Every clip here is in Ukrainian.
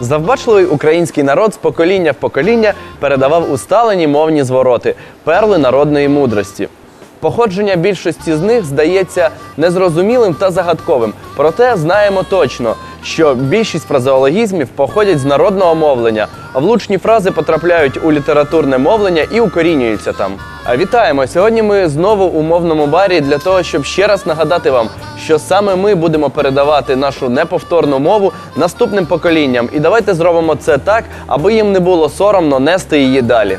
Завбачливий український народ з покоління в покоління передавав усталені мовні звороти, перли народної мудрості. Походження більшості з них здається незрозумілим та загадковим. Проте знаємо точно, що більшість фразеологізмів походять з народного мовлення, а влучні фрази потрапляють у літературне мовлення і укорінюються там. А вітаємо! Сьогодні ми знову у мовному барі для того, щоб ще раз нагадати вам, що саме ми будемо передавати нашу неповторну мову наступним поколінням. І давайте зробимо це так, аби їм не було соромно нести її далі.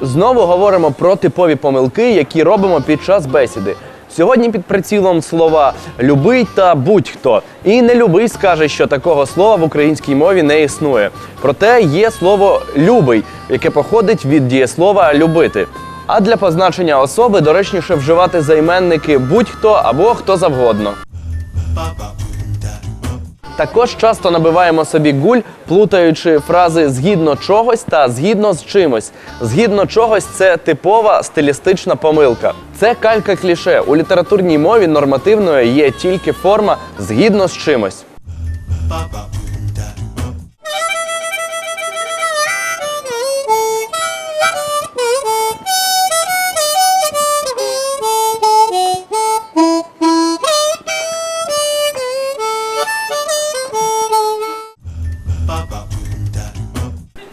Знову говоримо про типові помилки, які робимо під час бесіди. Сьогодні під прицілом слова любий та будь-хто. І не любий скаже, що такого слова в українській мові не існує. Проте є слово любий, яке походить від дієслова любити. А для позначення особи доречніше вживати займенники будь-хто або хто завгодно. Також часто набиваємо собі гуль, плутаючи фрази згідно чогось та згідно з чимось. Згідно чогось це типова стилістична помилка. Це калька кліше. У літературній мові нормативною є тільки форма згідно з чимось.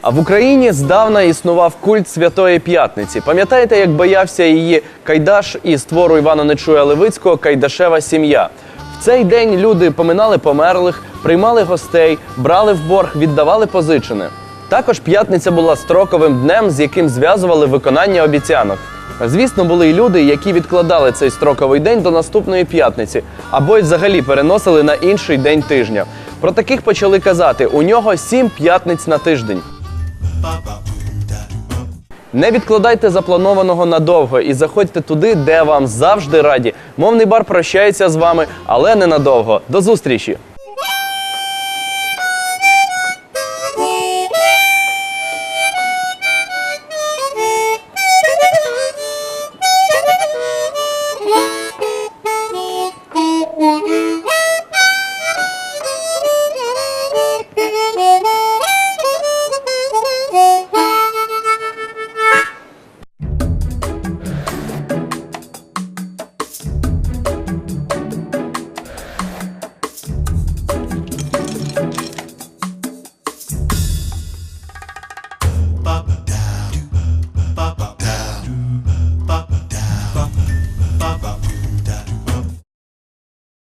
А в Україні здавна існував культ Святої П'ятниці. Пам'ятаєте, як боявся її Кайдаш із твору Івана Нечуя Левицького Кайдашева сім'я? В цей день люди поминали померлих, приймали гостей, брали в борг, віддавали позичене. Також п'ятниця була строковим днем, з яким зв'язували виконання обіцянок. Звісно, були й люди, які відкладали цей строковий день до наступної п'ятниці, або й взагалі переносили на інший день тижня. Про таких почали казати: у нього сім п'ятниць на тиждень. Не відкладайте запланованого надовго і заходьте туди, де вам завжди раді. Мовний бар прощається з вами, але ненадовго. До зустрічі!